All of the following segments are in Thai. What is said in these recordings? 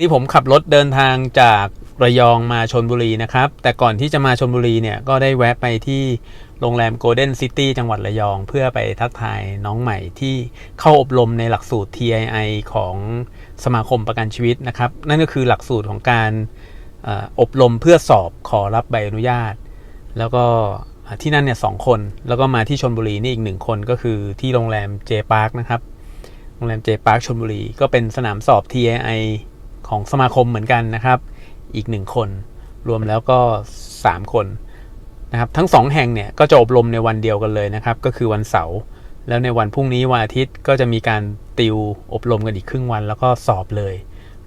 นี่ผมขับรถเดินทางจากระยองมาชนบุรีนะครับ แต่ก่อนที่จะมาชนบุรีเนี่ยก็ได้แวะไปที่โรงแรม Golden City จังหวัดระยอง เพื่อไปทักทายน้องใหม่ที่เข้าอบรมในหลักสูตร TII ของสมาคมประกันชีวิตนะครับ นั่นก็คือหลักสูตรของการออบรมเพื่อสอบขอรับใบอนุญาต แล้วก็ที่นั่นเนี่ยสองคนแล้วก็มาที่ชนบุรีนี่อีกหนึ่งคนก็คือที่โรงแรม J Park นะครับโรงแรม J Park ชนบุรีก็เป็นสนามสอบ TII ของสมาคมเหมือนกันนะครับ อีกหนึ่งคน รวมแล้วก็ 3 คนนะครับทั้ง 2 แห่งเนี่ยก็จะอบรมในวันเดียวกันเลยนะครับ ก็คือวันเสาร์แล้วในวันพรุ่งนี้วันอาทิตย์ก็จะมีการติวอบรมกันอีกครึ่งวัน แล้วก็สอบเลย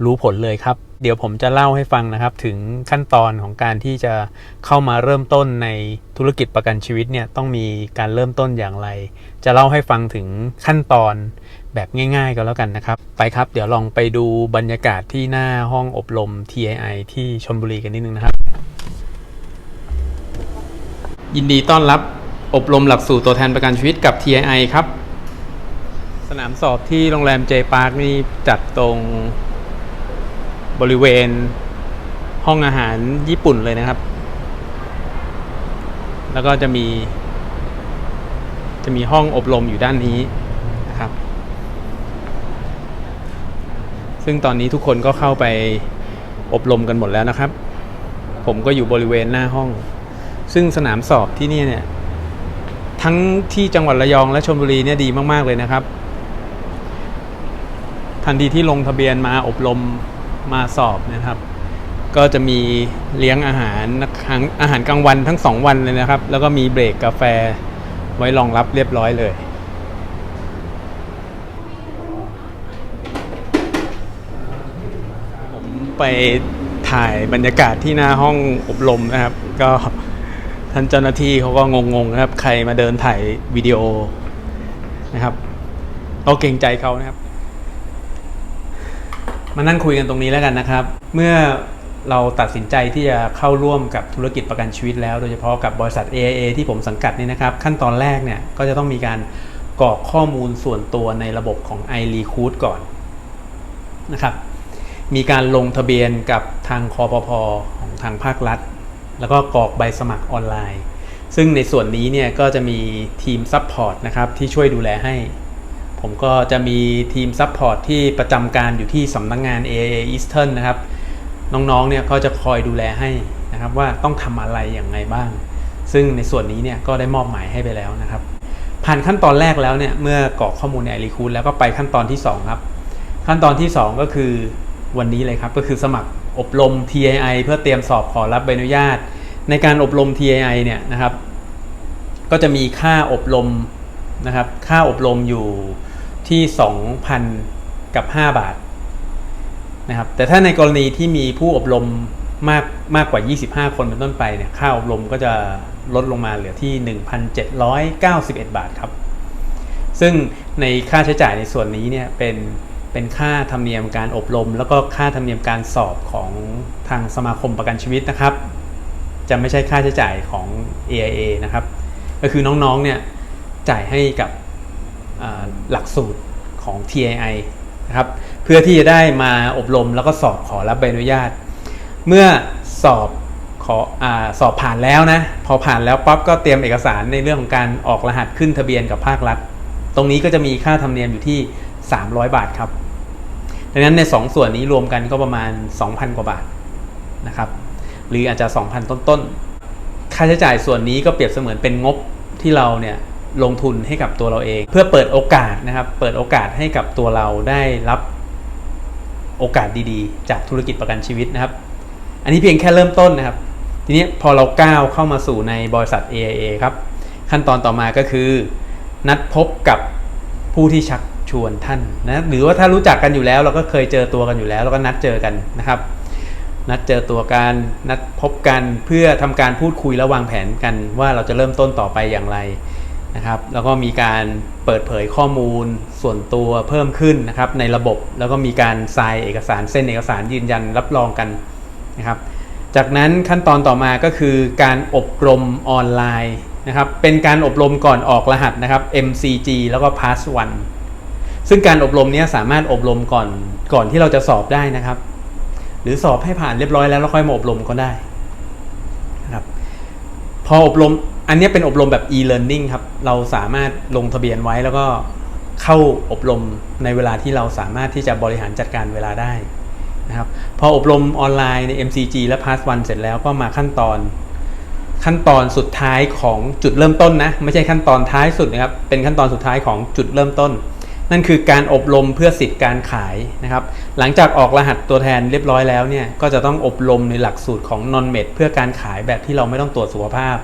รู้ผลเลยครับ เดี๋ยวผมจะเล่าให้ฟังนะครับ ถึงขั้นตอนของการที่จะเข้ามาเริ่มต้นในธุรกิจประกันชีวิตเนี่ยต้องมีการเริ่มต้นอย่างไร จะเล่าให้ฟังถึงขั้นตอน แบบง่ายๆก็แล้วกันนะครับ ไปครับ เดี๋ยวลองไปดูบรรยากาศที่หน้าห้องอบรม TII ที่ชลบุรีกันนิดนึงนะครับ ยินดีต้อนรับอบรมหลักสูตรตัวแทนประกันชีวิตกับ TII ครับ สนามสอบที่โรงแรม J Park นี่จัดตรงบริเวณห้องอาหารญี่ปุ่นเลยนะครับ แล้วก็จะมี จะมีห้องอบรมอยู่ด้านนี้นะครับ ซึ่งตอนนี้ทุกคนก็เข้าไปอบรมกันหมดแล้วนะครับ ผมก็อยู่บริเวณหน้าห้อง ซึ่งสนามสอบที่นี่เนี่ยทั้งที่จังหวัดระยองและชลบุรีเนี่ยดีมากๆเลยนะครับ ทันทีที่ลงทะเบียนมาอบรมมาสอบนะครับ ก็จะมีเลี้ยงอาหารอาหารกลางวันทั้งสองวันเลยนะครับ แล้วก็มีเบรกกาแฟไว้รองรับเรียบร้อยเลย ผม ไปถ่ายบรรยากาศที่หน้าห้องอบรมนะครับ ก็ท่านเจ้าหน้าที่เขาก็งงๆนะครับ ใครมาเดินถ่ายวิดีโอนะครับก็เกรงใจเขานะครับ มานั่งคุยกันตรงนี้แล้วกันนะครับ เมื่อเราตัดสินใจที่จะเข้าร่วมกับธุรกิจประกันชีวิตแล้ว โดยเฉพาะกับบริษัท AIA ที่ผมสังกัดนี่นะครับ ขั้นตอนแรกเนี่ยก็จะต้องมีการกรอกข้อมูลส่วนตัวในระบบของ iRecruit ก่อนนะครับ มีการลงทะเบียนกับทางคอปพของทางภาครัฐ แล้วก็กรอกใบสมัครออนไลน์ ซึ่งในส่วนนี้เนี่ยก็จะมีทีมซัพพอร์ตนะครับที่ช่วยดูแลให้ ผมก็จะมีทีมซัพพอร์ตที่ประจำการอยู่ที่สำนักงงาน AA Eastern นะครับ น้องๆเนี่ยก็จะคอยดูแลให้นะครับว่าต้องทำอะไรอย่างไรบ้าง ซึ่งในส่วนนี้เนี่ยก็ได้มอบหมายให้ไปแล้วนะครับผ่านขั้นตอนแรกแล้วเนี่ยเมื่อกรอกข้อมูลในไอรีคูแล้วก็ไปขั้นตอนที่ 2 ครับ ขั้นตอนที่ 2 ก็คือ วันนี้เลยครับก็คือสมัครอบรม TII เพื่อเตรียมสอบขอรับใบอนุญาต ในการอบรม TII เนี่ยนะครับก็จะมีค่าอบรมนะครับค่าอบรมอยู่ที่ 2,000 กับ 5 บาทนะครับแต่ถ้าในกรณีที่มีผู้อบรมมากมากกว่า 25 คนเป็นต้นไปเนี่ยค่าอบรมก็จะลดลงมาเหลือที่ 1,791 บาทครับ ซึ่งในค่าใช้จ่ายในส่วนนี้เนี่ยเป็น เป็นค่าธรรมเนียมการอบรม แล้วก็ค่าธรรมเนียมการสอบของทางสมาคมประกันชีวิตนะครับ จะไม่ใช่ค่าใช้จ่ายของ AIA นะครับ ก็คือน้องๆเนี่ยจ่ายให้กับหลักสูตรของ TII นะครับ เพื่อที่จะได้มาอบรมแล้วก็สอบขอรับใบอนุญาต เมื่อสอบขออสอบผ่านแล้วนะ พอผ่านแล้วปั๊บก็เตรียมเอกสารในเรื่องของการออกรหัสขึ้นทะเบียนกับภาครัฐ ตรงนี้ก็จะมีค่าธรรมเนียมอยู่ที่ 300 บาทครับ ดังนั้นใน2ส่วนนี้รวมกันก็ประมาณ 2,000 กว่าบาทนะครับ หรืออาจจะ 2,000 ต้นๆ ค่าใช้จ่ายส่วนนี้ก็เปรียบเสมือนเป็นงบที่เราเนี่ยลงทุนให้กับตัวเราเอง เพื่อเปิดโอกาสนะครับ เปิดโอกาสให้กับตัวเราได้รับโอกาสดีๆ จากธุรกิจประกันชีวิตนะครับ อันนี้เพียงแค่เริ่มต้นนะครับ ทีนี้พอเราก้าวเข้ามาสู่ในบริษัท AIA ครับ ขั้นตอนต่อมาก็คือ นัดพบกับผู้ที่ชัก ชวนท่านนะหรือว่าถ้ารู้จักกันอยู่แล้ว เราก็เคยเจอตัวกันอยู่แล้ว เราก็นัดเจอกันนะครับ นัดเจอตัวกันนัดพบกันเพื่อทำการพูดคุยและวางแผนกันว่าเราจะเริ่มต้นต่อไปอย่างไรนะครับ แล้วก็มีการเปิดเผยข้อมูลส่วนตัวเพิ่มขึ้นนะครับ ในระบบแล้วก็มีการทรายเอกสารเส้นเอกสารยืนยันรับรองกันนะครับ จากนั้นขั้นตอนต่อมาก็คือการอบรมออนไลน์นะครับ เป็นการอบรมก่อนออกรหัสนะครับ MCG แล้วก็ Pass 1 ซึ่งการอบรมนี้สามารถอบรมก่อนก่อนที่เราจะสอบได้นะครับ หรือสอบให้ผ่านเรียบร้อยแล้วแล้วค่อยมาอบรมก็ได้นะครับ พออบรมอันนี้เป็นอบรมแบบ e-learning ครับ เราสามารถลงทะเบียนไว้แล้วก็เข้าอบรมในเวลาที่เราสามารถที่จะบริหารจัดการเวลาได้นะครับ พออบรมออนไลน์ใน MCG และ Pass 1เสร็จแล้วก็มาขั้นตอน ขั้นตอนสุดท้ายของจุดเริ่มต้นนะ ไม่ใช่ขั้นตอนท้ายสุดนะครับ เป็นขั้นตอนสุดท้ายของจุดเริ่มต้น นั่นคือการอบรมเพื่อสิทธิการขายนะครับ หลังจากออกรหัสตัวแทนเรียบร้อยแล้วเนี่ยก็จะต้องอบรมในหลักสูตรของ non med เพื่อการขายแบบที่เราไม่ต้องตรวจสุขภาพ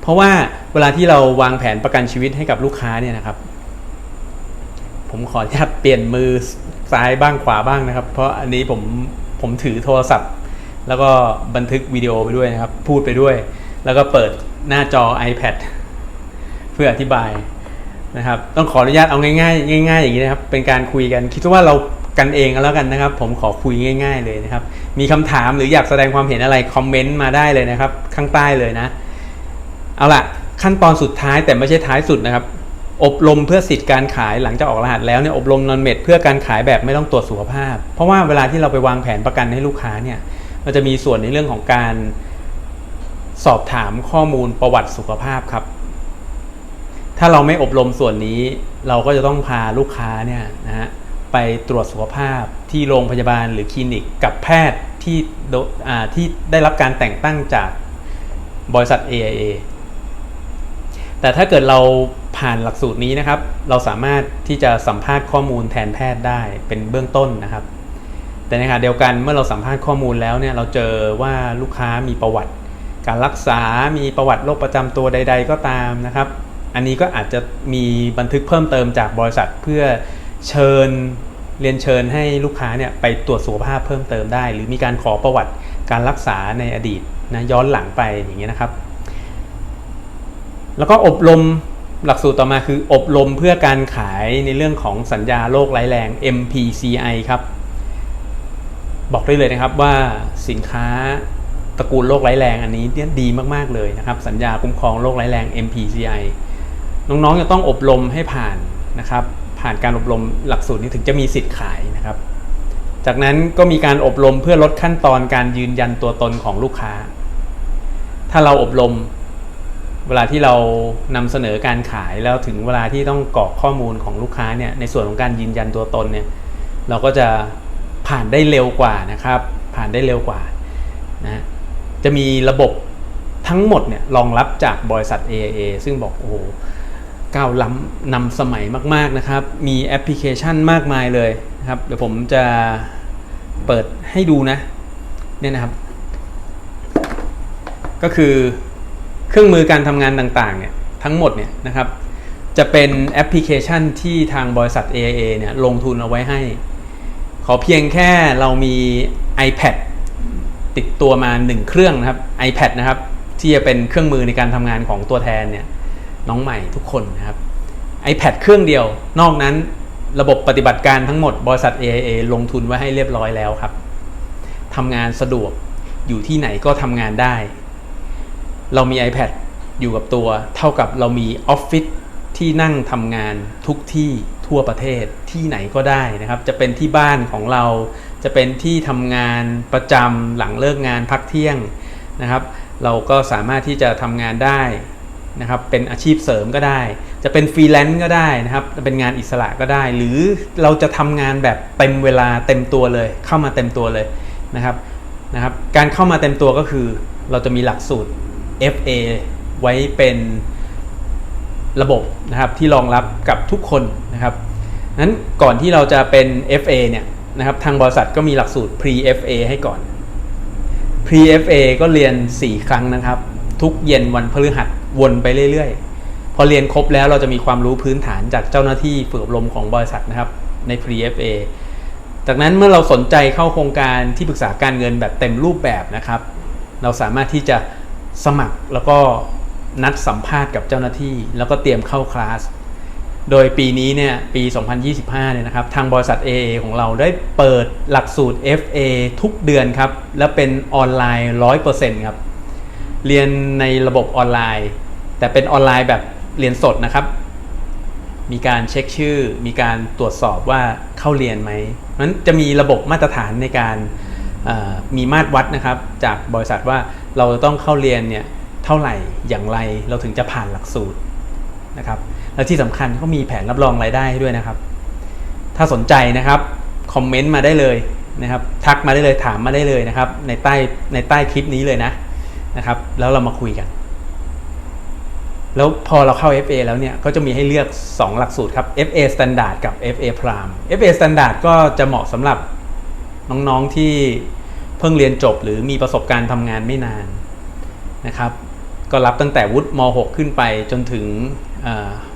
เพราะว่าเวลาที่เราวางแผนประกันชีวิตให้กับลูกค้าเนี่ยนะครับ ผมขออนุญาตเปลี่ยนมือซ้ายบ้างขวาบ้างนะครับ เพราะอันนี้ผมผมถือโทรศัพท์ แล้วก็บันทึกวิดีโอไปด้วยนะครับ พูดไปด้วย แล้วก็เปิดหน้าจอ iPad เพื่ออธิบาย นะครับต้องขออนุญาตเอาง่ายๆง่าย ๆ อย่างนี้นะครับเป็นการคุยกัน คิดว่าเรากันเองก็แล้วกันนะครับ ผมขอคุยง่าย ๆ เลยนะครับ มีคำถามหรืออยากแสดงความเห็นอะไรคอมเมนต์มาได้เลยนะครับ ข้างใต้เลยนะ เอาล่ะ ขั้นตอนสุดท้ายแต่ไม่ใช่ท้ายสุดนะครับ อบรมเพื่อสิทธิการขายหลังจากออกรหัสแล้วเนี่ยอบรมนอนเม็ดเพื่อการขายแบบไม่ต้องตรวจสุขภาพ เพราะว่าเวลาที่เราไปวางแผนประกันให้ลูกค้าเนี่ยมันจะมีส่วนในเรื่องของการสอบถามข้อมูลประวัติสุขภาพครับ ถ้าเราไม่อบรมส่วนนี้ เราก็จะต้องพาลูกค้าเนี่ยนะฮะไปตรวจสุขภาพที่โรงพยาบาลหรือคลินิกกับแพทย์ที่โดอ่าที่ได้รับการแต่งตั้งจากบริษัท AIA แต่ถ้าเกิดเราผ่านหลักสูตรนี้นะครับ เราสามารถที่จะสัมภาษณ์ข้อมูลแทนแพทย์ได้เป็นเบื้องต้นนะครับ แต่ในขณะเดียวกันเมื่อเราสัมภาษณ์ข้อมูลแล้วเนี่ยเราเจอว่าลูกค้ามีประวัติ การรักษา มีประวัติโรคประจำตัวใด ๆ ก็ตามนะครับ อันนี้ก็อาจจะมีบันทึกเพิ่มเติมจากบริษัทเพื่อเชิญเรียนเชิญให้ลูกค้าเนี่ยไปตรวจสุขภาพเพิ่มเติมได้ หรือมีการขอประวัติการรักษาในอดีตนะย้อนหลังไปอย่างเงี้ยนะครับ แล้วก็อบรมหลักสูตรต่อมาคืออบรมเพื่อการขายในเรื่องของสัญญาโรคร้ายแรง MPCI ครับ บอกได้เลยนะครับว่าสินค้าตระกูลโรคร้ายแรงอันนี้เนี่ยดีมาก ๆ เลยนะครับ สัญญาคุ้มครองโรคร้ายแรง MPCI น้องๆจะต้องอบรมให้ผ่านนะครับ ผ่านการอบรมหลักสูตรนี้ถึงจะมีสิทธิ์ขายนะครับ จากนั้นก็มีการอบรมเพื่อลดขั้นตอนการยืนยันตัวตนของลูกค้า ถ้าเราอบรมเวลาที่เรานำเสนอการขายแล้วถึงเวลาที่ต้องกรอกข้อมูลของลูกค้าเนี่ยในส่วนของการยืนยันตัวตนเนี่ยเราก็จะผ่านได้เร็วกว่านะครับ ผ่านได้เร็วกว่านะจะมีระบบทั้งหมดเนี่ยรองรับจากบริษัท AIA ซึ่งบอกโอ้โห ก้าวล้ำนำสมัยมาก ๆนะครับ มีแอปพลิเคชันมากมายเลยนะครับ เดี๋ยวผมจะเปิดให้ดูนะเนี่ยนะครับ ก็คือเครื่องมือการทำงานต่างๆเนี่ยทั้งหมดเนี่ยนะครับ จะเป็นแอปพลิเคชันที่ทางบริษัท AIA เนี่ยลงทุนเอาไว้ให้ ขอเพียงแค่เรามี iPad ติดตัวมา 1 เครื่องนะครับ iPad นะครับที่จะเป็นเครื่องมือในการทำงานของตัวแทนเนี่ย น้องใหม่ทุกคนนะครับ iPad เครื่องเดียว นอกนั้นระบบปฏิบัติการทั้งหมดบริษัท AIA ลงทุนไว้ให้เรียบร้อยแล้วครับทำงานสะดวกอยู่ที่ไหนก็ทำงานได้ เรามี iPad อยู่กับตัว เท่ากับเรามีออฟฟิศที่นั่งทำงานทุกที่ทั่วประเทศที่ไหนก็ได้นะครับ จะเป็นที่บ้านของเรา จะเป็นที่ทำงานประจำหลังเลิกงานพักเที่ยงนะครับ เราก็สามารถที่จะทำงานได้ นะครับเป็นอาชีพเสริมก็ได้ จะเป็นฟรีแลนซ์ก็ได้นะครับจะเป็นงานอิสระก็ได้ หรือเราจะทำงานแบบเต็มเวลาเต็มตัวเลย เข้ามาเต็มตัวเลยนะครับนะครับ การเข้ามาเต็มตัวก็คือ เราจะมีหลักสูตร FA ไว้เป็นระบบนะครับที่รองรับกับทุกคนนะครับนั้นก่อนที่เราจะเป็น FA เนี่ยนะครับทางบริษัทก็มีหลักสูตร Pre FA ให้ก่อน Pre FA ก็เรียน 4 ครั้งนะครับ ทุกเย็นวันพฤหัส วนไปเรื่อยๆ พอเรียนครบแล้วเราจะมีความรู้พื้นฐานจากเจ้าหน้าที่ฝึกอบรมของบริษัทนะครับใน Pre FA จากนั้นเมื่อเราสนใจเข้าโครงการที่ปรึกษาการเงินแบบเต็มรูปแบบนะครับ เราสามารถที่จะสมัครแล้วก็นัดสัมภาษณ์กับเจ้าหน้าที่ แล้วก็เตรียมเข้าคลาส โดยปีนี้เนี่ยปี 2025 เนี่ยนะครับ ทางบริษัท AA ของเราได้เปิดหลักสูตร FA ทุกเดือนครับ และเป็นออนไลน์ 100%ครับ เรียนในระบบออนไลน์ แต่เป็นออนไลน์แบบเรียนสดนะครับ มีการเช็คชื่อ มีการตรวจสอบว่าเข้าเรียนไหมนั้นจะมีระบบมาตรฐานในการมีมาตรวัดนะครับ จากบริษัทว่าเราต้องเข้าเรียนเนี่ยเท่าไหร่อย่างไรเราถึงจะผ่านหลักสูตรนะครับและที่สำคัญก็มีแผนรับรองรายได้ด้วยนะครับ ถ้าสนใจนะครับคอมเมนต์มาได้เลยนะครับ ทักมาได้เลยถามมาได้เลยนะครับ ในใต้ในใต้คลิปนี้เลยนะนะครับ แล้วเรามาคุยกัน แล้วพอเราเข้า FA แล้วเนี่ยก็จะมีให้เลือก 2 หลักสูตรครับ FA Standard กับ FA Prime FA Standard ก็จะเหมาะสำหรับน้องๆที่เพิ่งเรียนจบหรือมีประสบการณ์ทำงานไม่นานนะครับ ก็รับตั้งแต่วุฒิม .6 ขึ้นไปจนถึง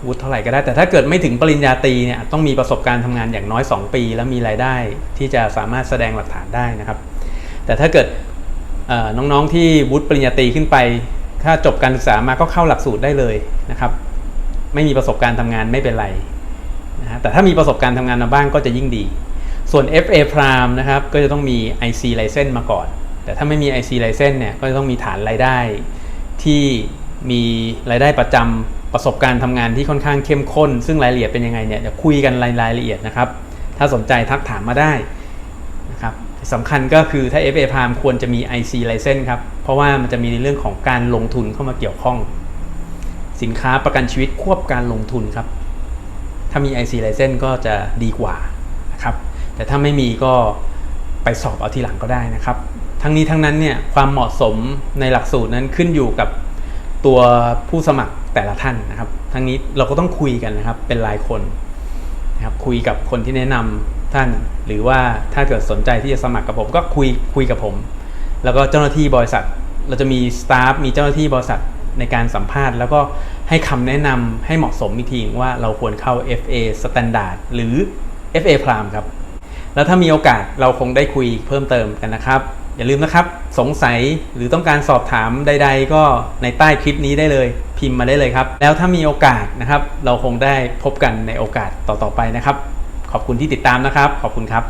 วุฒิเท่าไหร่ก็ได้ แต่ถ้าเกิดไม่ถึงปริญญาตรีเนี่ยต้องมีประสบการณ์ทำงานอย่างน้อย 2 ปี แล้วมีรายได้ที่จะสามารถแสดงหลักฐานได้นะครับ แต่ถ้าเกิดน้องๆที่วุฒิปริญญาตรีขึ้นไป ถ้าจบการศึกษามาก็เข้าหลักสูตรได้เลยนะครับ ไม่มีประสบการณ์ทำงานไม่เป็นไรนะฮะแต่ถ้ามีประสบการณ์ทำงานมาบ้างก็จะยิ่งดี ส่วน FA Prime นะครับก็จะต้องมี IC license มาก่อน แต่ถ้าไม่มี IC license เนี่ยก็จะต้องมีฐานรายได้ ที่มีรายได้ประจำประสบการณ์ทำงานที่ค่อนข้างเข้มข้น ซึ่งรายละเอียดเป็นยังไงเนี่ยเดี๋ยวคุยกันรายละเอียดนะครับ ถ้าสนใจทักถามมาได้ สำคัญก็คือถ้า FA p r i m ควรจะมี IC license ครับ เพราะว่ามันจะมีในเรื่องของการลงทุนเข้ามาเกี่ยวข้อง สินค้าประกันชีวิตควบการลงทุนครับ ถ้ามี IC license ก็จะดีกว่านะครับ แต่ถ้าไม่มีก็ไปสอบเอาทีหลังก็ได้นะครับ ทั้งนี้ทั้งนั้นเนี่ยความเหมาะสมในหลักสูตรนั้นขึ้นอยู่กับตัวผู้สมัครแต่ละท่านนะครับ ทั้งนี้เราก็ต้องคุยกันนะครับเป็นรายคนนะครับคุยกับคนที่แนะนำ ท่าน หรือว่าถ้าเกิดสนใจที่จะสมัครกับผมก็คุยคุยกับผม แล้วก็เจ้าหน้าที่บริษัท เราจะมีสตาฟมีเจ้าหน้าที่บริษัทในการสัมภาษณ์ แล้วก็ให้คำแนะนำให้เหมาะสมอีกทีว่าเราควรเข้า FA Standard หรือ FA Prime ครับ แล้วถ้ามีโอกาสเราคงได้คุยเพิ่มเติมกันนะครับอย่าลืมนะครับ สงสัยหรือต้องการสอบถามใด ๆ ก็ในใต้คลิปนี้ได้เลย พิมพ์มาได้เลยครับ แล้วถ้ามีโอกาสนะครับ เราคงได้พบกันในโอกาสต่อๆไปนะครับ ขอบคุณที่ติดตามนะครับ ขอบคุณครับ